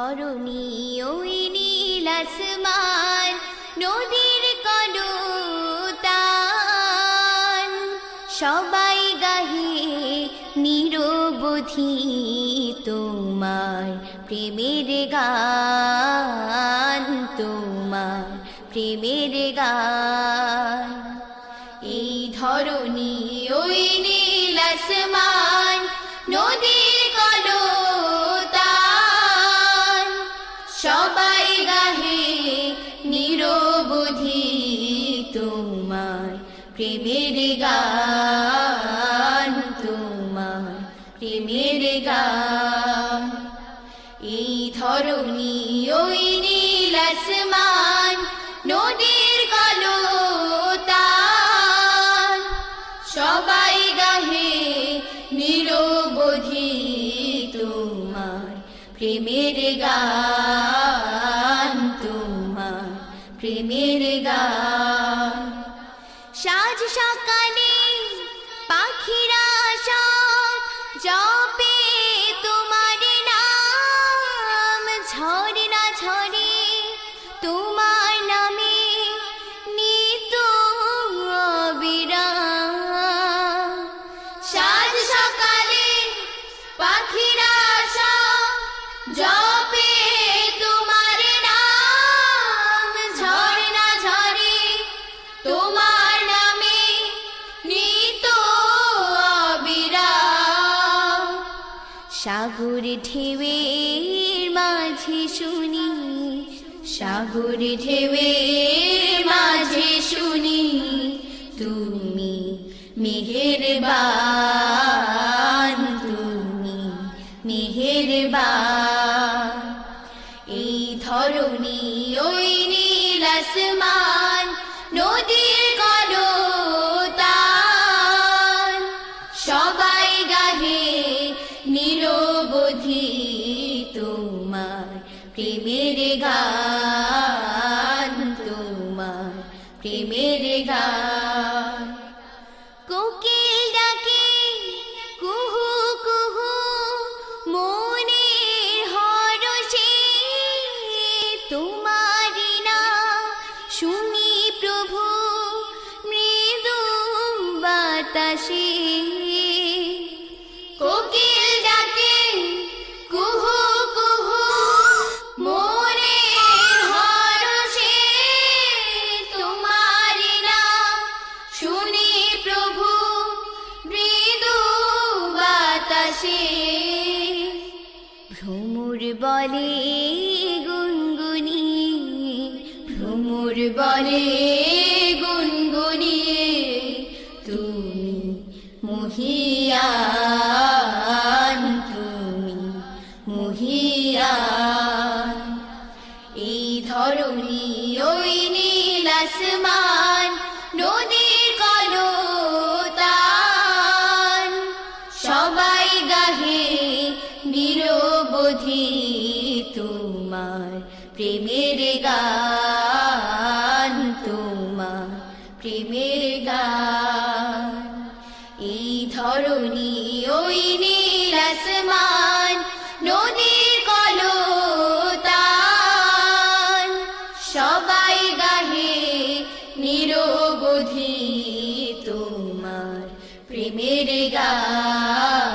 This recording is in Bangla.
ধরণী ওই নীল আসমান, নদীর কলতান। সবাই গাহে নিরবধি তোমার প্রেমের গান, তোমার প্রেমের গান। এই ধরণী ওই নীল প্রেমের গান তোমার, প্রেমের গান। এই ধরণী ওই নীল আসমান, নদীর কলতান। সবাই গাহে নিরবধি তোমার, প্রেমের গান তোমার, প্রেমের গান। জপে তোমার ঝরে তোমার নামে নিত সাগর ঢেউয়ের মাঝে শুনি, সাগর ঢেউয়ের মাঝে শুনি, তুমি মেহেরবান তুমি মেহেরবান। ধরণী, ওই নীল আসমান, নদীর কলতান। সবাই গাহে নিরবধি তোমার, প্রেমের গান তোমার, প্রেমের গান। বাতাসে ভ্রমর বলে গুনগুনি, ভ্রমর বলে গুনগুনি, তুমি মহিয়ান তুমি মহিয়ান। এই ধরণী ওই নীল আসমান নিরবধি তোমার, প্রেমের গান তোমার, প্রেমের গান। এই ধরণী ওই নীল আসমান, নদীর কলতান। সবাই গাহে নিরবধি তোমার, প্রেমের গান।